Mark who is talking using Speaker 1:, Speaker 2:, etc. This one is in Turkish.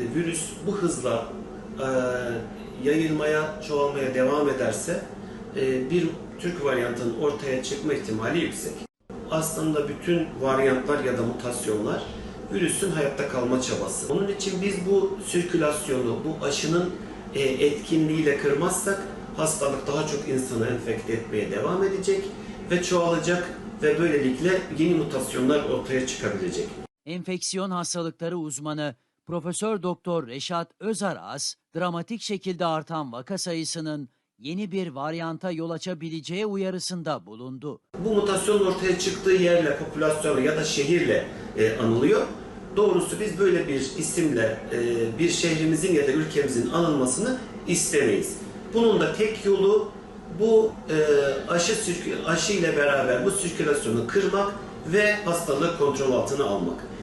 Speaker 1: E, Virüs bu hızla e, yayılmaya, çoğalmaya devam ederse e, bir Türk varyantının ortaya çıkma ihtimali yüksek. Aslında bütün varyantlar ya da mutasyonlar virüsün hayatta kalma çabası. Onun için biz bu sirkülasyonu, bu aşının e, etkinliğiyle kırmazsak hastalık daha çok insanı enfekte etmeye devam edecek ve çoğalacak ve böylelikle yeni mutasyonlar ortaya çıkabilecek.
Speaker 2: Enfeksiyon hastalıkları uzmanı Profesör Doktor Reşat Özaras, dramatik şekilde artan vaka sayısının yeni bir varyanta yol açabileceği uyarısında bulundu.
Speaker 1: Bu mutasyonun ortaya çıktığı yerle, popülasyonla ya da şehirle e, anılıyor. Doğrusu biz böyle bir isimle e, bir şehrimizin ya da ülkemizin anılmasını istemeyiz. Bunun da tek yolu bu e, aşı aşı ile beraber bu sirkülasyonu kırmak ve hastalığı kontrol altına almak.